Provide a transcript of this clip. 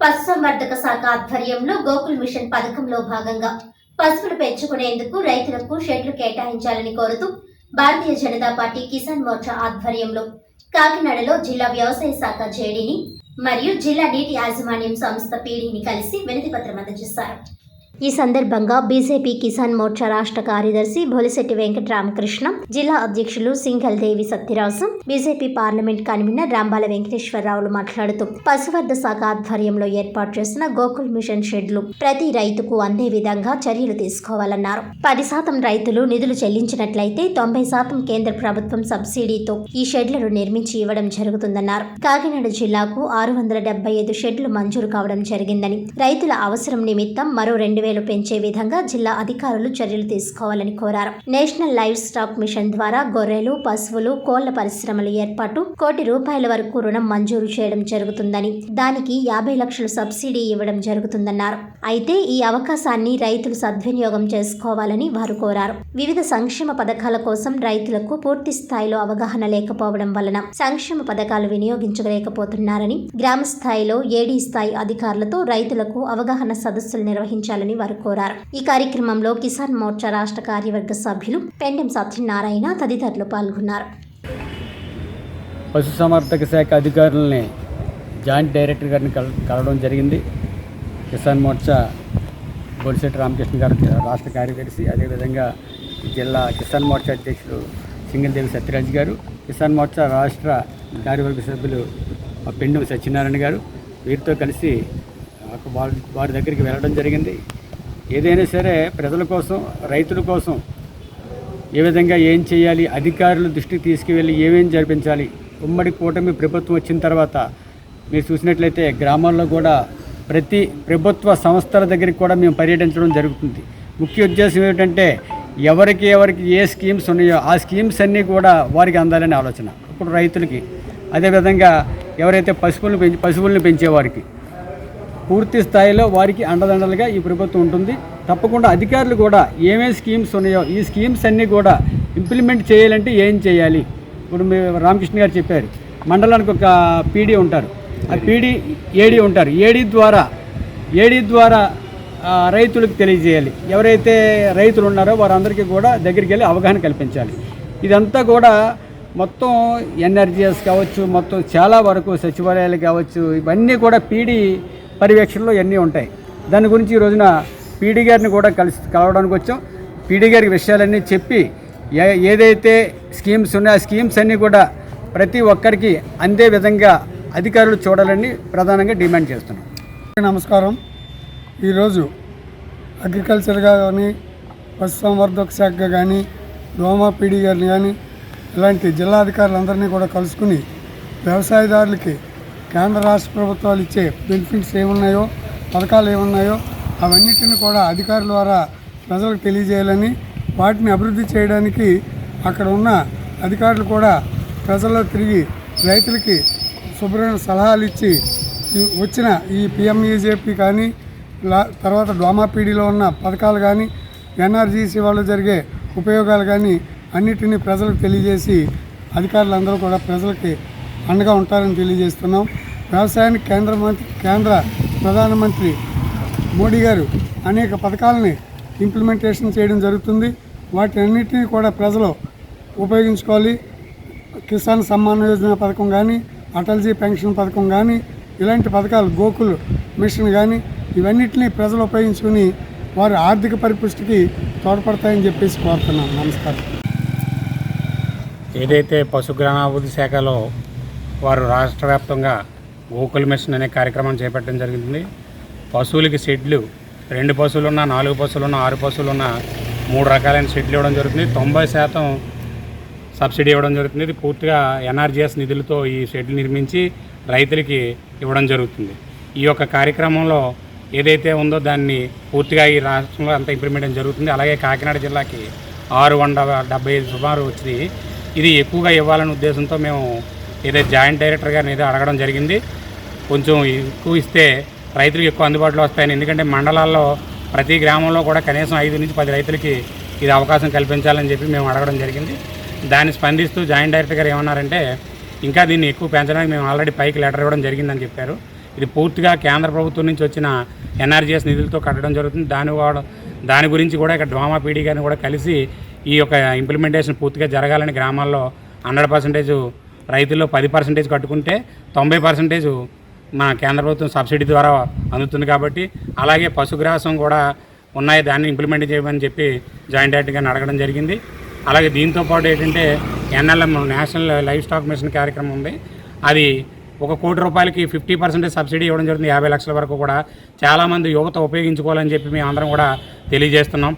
పశుసంవర్ధక శాఖ ఆధ్వర్యంలో గోకుల్ మిషన్ పథకంలో భాగంగా పశువులు పెంచుకునేందుకు రైతులకు షెడ్లు కేటాయించాలని కోరుతూ భారతీయ జనతా పార్టీ కిసాన్ మోర్చా ఆధ్వర్యంలో కాకినాడలో జిల్లా వ్యవసాయ శాఖ జేడీని మరియు జిల్లా నీటి యాజమాన్యం సంస్థ పీడీని కలిసి వినతి పత్రం అందజేశారు. ఈ సందర్భంగా బీజేపీ కిసాన్ మోర్చా రాష్ట్ర కార్యదర్శి బొలిశెట్టి వెంకటరామకృష్ణ జిల్లా అధ్యక్షులు Singal Devi Satyaraju BJP parliament convener Rambala వెంకటేశ్వరరావులు మాట్లాడుతూ పశువర్ధ శాఖ ఆధ్వర్యంలో ఏర్పాటు చేసిన గోకుల్ మిషన్ షెడ్లు ప్రతి రైతుకు అందే విధంగా చర్యలు తీసుకోవాలన్నారు. పది శాతం రైతులు నిధులు చెల్లించినట్లయితే తొంభై శాతం కేంద్ర ప్రభుత్వం సబ్సిడీతో ఈ షెడ్లను నిర్మించి ఇవ్వడం జరుగుతుందన్నారు. కాకినాడ జిల్లాకు ఆరు వందల డెబ్బై ఐదు షెడ్లు మంజూరు కావడం జరిగిందని రైతుల అవసరం నిమిత్తం మరో రెండు వేలు పెంచే విధంగా జిల్లా అధికారులు చర్యలు తీసుకోవాలని కోరారు. నేషనల్ లైవ్ స్టాక్ మిషన్ ద్వారా గొర్రెలు పశువులు కోళ్ళ పరిశ్రమల ఏర్పాటు కోటి రూపాయల వరకు రుణం మంజూరు చేయడం జరుగుతుందని దానికి యాభై లక్షల సబ్సిడీ ఇవ్వడం జరుగుతుందన్నారు. అయితే ఈ అవకాశాన్ని రైతులు సద్వినియోగం చేసుకోవాలని వారు కోరారు. వివిధ సంక్షేమ పథకాల కోసం రైతులకు పూర్తి స్థాయిలో అవగాహన లేకపోవడం వలన సంక్షేమ పథకాలు వినియోగించలేకపోతున్నారని గ్రామ స్థాయిలో ఏడీ స్థాయి అధికారులతో రైతులకు అవగాహన సదస్సులు నిర్వహించాలని వారు కోరారు. ఈ కార్యక్రమంలో కిసాన్ మోర్చా రాష్ట్ర కార్యవర్గ సభ్యులు పెండెం సత్యనారాయణ తదితరులు పాల్గొన్నారు. పశుసంవర్ధక శాఖ అధికారులని జాయింట్ డైరెక్టర్ గారిని కల కలవడం జరిగింది. కిసాన్ మోర్చా బొలిశెట్టి రామకృష్ణ గారు రాష్ట్ర కార్యదర్శి అదేవిధంగా జిల్లా కిసాన్ మోర్చా అధ్యక్షుడు సింగల్దేవి సత్యరాజ్ గారు కిసాన్ మోర్చా రాష్ట్ర కార్యవర్గ సభ్యులు పెండు సత్యనారాయణ గారు. వీరితో కలిసి వారి దగ్గరికి వెళ్ళడం జరిగింది. ఏదైనా సరే ప్రజల కోసం రైతుల కోసం ఏ విధంగా ఏం చేయాలి అధికారులు దృష్టికి తీసుకువెళ్ళి ఏమేం జరిపించాలి ఉమ్మడి కూటమి ప్రభుత్వం వచ్చిన తర్వాత మీరు చూసినట్లయితే గ్రామాల్లో కూడా ప్రతి ప్రభుత్వ సంస్థల దగ్గరికి కూడా మేము పర్యటించడం జరుగుతుంది. ముఖ్య ఉద్దేశం ఏమిటంటే ఎవరికి ఎవరికి ఏ స్కీమ్స్ ఉన్నాయో ఆ స్కీమ్స్ అన్నీ కూడా వారికి అందాలనే ఆలోచన. ఇప్పుడు రైతులకి అదేవిధంగా ఎవరైతే పశువులను పెంచి పశువులను పెంచేవారికి పూర్తి స్థాయిలో వారికి అండదండలుగా ఈ ప్రభుత్వం ఉంటుంది. తప్పకుండా అధికారులు కూడా ఏమేమి స్కీమ్స్ ఉన్నాయో ఈ స్కీమ్స్ అన్నీ కూడా ఇంప్లిమెంట్ చేయాలంటే ఏం చేయాలి? ఇప్పుడు రామకృష్ణ గారు చెప్పారు. మండలానికి ఒక పీడీ ఉంటారు. ఆ పీడీ ఏడీ ఉంటారు. ఏడీ ద్వారా ఏడీ ద్వారా రైతులకు తెలియజేయాలి. ఎవరైతే రైతులు ఉన్నారో వారందరికీ కూడా దగ్గరికి వెళ్ళి అవగాహన కల్పించాలి. ఇదంతా కూడా మొత్తం ఎన్ఆర్జీఎస్ కావచ్చు మొత్తం చాలా వరకు సచివాలయాలు కావచ్చు ఇవన్నీ కూడా పీడీ పర్యవేక్షణలో ఇవన్నీ ఉంటాయి? దాని గురించి ఈ రోజున పీడీ గారిని కూడా కలిసి కలవడానికి వచ్చాం. పీడీ గారికి విషయాలన్నీ చెప్పి ఏ ఏదైతే స్కీమ్స్ ఉన్నాయో ఆ స్కీమ్స్ అన్నీ కూడా ప్రతి ఒక్కరికి అందే విధంగా అధికారులు చూడాలని ప్రధానంగా డిమాండ్ చేస్తున్నాం. నమస్కారం. ఈరోజు అగ్రికల్చర్గా కానీ పశుసంవర్ధక శాఖ కానీ డోమా పీడీ గారిని కానీ ఇలాంటి జిల్లా అధికారులందరినీ కూడా కలుసుకుని వ్యవసాయదారులకి కేంద్ర రాష్ట్ర ప్రభుత్వాలు ఇచ్చే బెనిఫిట్స్ ఏమున్నాయో పథకాలు ఏమున్నాయో అవన్నిటిని కూడా అధికారుల ద్వారా ప్రజలకు తెలియజేయాలని వాటిని అభివృద్ధి చేయడానికి అక్కడ ఉన్న అధికారులు కూడా ప్రజల్లో తిరిగి రైతులకి శుభ్రమైన సలహాలు ఇచ్చి వచ్చిన ఈ పిఎంఈజేపీ కానీ లా తర్వాత డోమాపీడీలో ఉన్న పథకాలు కానీ ఎన్ఆర్జీసీ వాళ్ళు జరిగే ఉపయోగాలు కానీ అన్నిటినీ ప్రజలకు తెలియజేసి అధికారులందరూ కూడా ప్రజలకి అండగా ఉంటారని తెలియజేస్తున్నాం. వ్యవసాయానికి కేంద్ర మంత్రి కేంద్ర ప్రధానమంత్రి మోడీ గారు అనేక పథకాలని ఇంప్లిమెంటేషన్ చేయడం జరుగుతుంది. వాటన్నిటిని కూడా ప్రజలు ఉపయోగించుకోవాలి. కిసాన్ సమ్మాన్ యోజన పథకం కానీ అటల్జీ పెన్షన్ పథకం కానీ ఇలాంటి పథకాలు గోకుల్ మిషన్ కానీ ఇవన్నిటిని ప్రజలు ఉపయోగించుకుని వారి ఆర్థిక పరిపుష్టికి తోడ్పడతాయని చెప్పేసి కోరుతున్నాను నమస్కారం. ఏదైతే పశుగ్రామాభివృద్ధి శాఖలో వారు రాష్ట్ర వ్యాప్తంగా గోకుల్ మిషన్ అనే కార్యక్రమం చేపట్టడం జరిగింది. పశువులకి షెడ్లు రెండు పశువులున్నా నాలుగు పశువులున్నా ఆరు పశువులున్నా మూడు రకాలైన షెడ్లు ఇవ్వడం జరుగుతుంది. తొంభై శాతం సబ్సిడీ ఇవ్వడం జరుగుతుంది. ఇది పూర్తిగా ఎన్ఆర్జీఎస్ నిధులతో ఈ షెడ్లు నిర్మించి రైతులకి ఇవ్వడం జరుగుతుంది. ఈ యొక్క కార్యక్రమంలో ఏదైతే ఉందో దాన్ని పూర్తిగా ఈ రాష్ట్రంలో అంతా ఇంప్లిమెంట్ జరుగుతుంది. అలాగే కాకినాడ జిల్లాకి ఆరు వందల డెబ్బై ఐదు సుమారు వచ్చింది ఇది ఎక్కువగా ఇవ్వాలనే ఉద్దేశంతో మేము ఏదైతే జాయింట్ డైరెక్టర్ గారిని ఏదో అడగడం జరిగింది. కొంచెం ఎక్కువ ఇస్తే రైతులకు ఎక్కువ అందుబాటులో వస్తాయని. ఎందుకంటే మండలాల్లో ప్రతి గ్రామంలో కూడా కనీసం ఐదు నుంచి పది రైతులకి ఇది అవకాశం కల్పించాలని చెప్పి మేము అడగడం జరిగింది. దాన్ని స్పందిస్తూ జాయింట్ డైరెక్టర్ గారు ఏమన్నారంటే ఇంకా దీన్ని ఎక్కువ పెంచడానికి మేము ఆల్రెడీ పైకి లెటర్ ఇవ్వడం జరిగిందని చెప్పారు. ఇది పూర్తిగా కేంద్ర ప్రభుత్వం నుంచి వచ్చిన ఎన్ఆర్జీఎస్ నిధులతో కట్టడం జరుగుతుంది. దాని దాని గురించి కూడా ఇక్కడ డ్వామా పీడీ గారిని కూడా కలిసి ఈ యొక్క ఇంప్లిమెంటేషన్ పూర్తిగా జరగాలని గ్రామాల్లో హండ్రెడ్ పర్సెంటేజ్ రైతుల్లో పది పర్సెంటేజ్ కట్టుకుంటే తొంభై పర్సెంటేజ్ మన కేంద్ర ప్రభుత్వం సబ్సిడీ ద్వారా అందుతుంది కాబట్టి అలాగే పశుగ్రాసం కూడా ఉన్నాయి. దాన్ని ఇంప్లిమెంట్ చేయమని చెప్పి జాయింట్ డైరెక్టర్ గారిని అడగడం జరిగింది. అలాగే దీంతో పాటు ఏంటంటే NLM national livestock mission కార్యక్రమం ఉంది. అది ఒక కోటి రూపాయలకి ఫిఫ్టీ పర్సెంటేజ్ సబ్సిడీ ఇవ్వడం జరుగుతుంది. యాభై లక్షల వరకు కూడా చాలామంది యువత ఉపయోగించుకోవాలని చెప్పి మేము అందరం కూడా తెలియజేస్తున్నాం.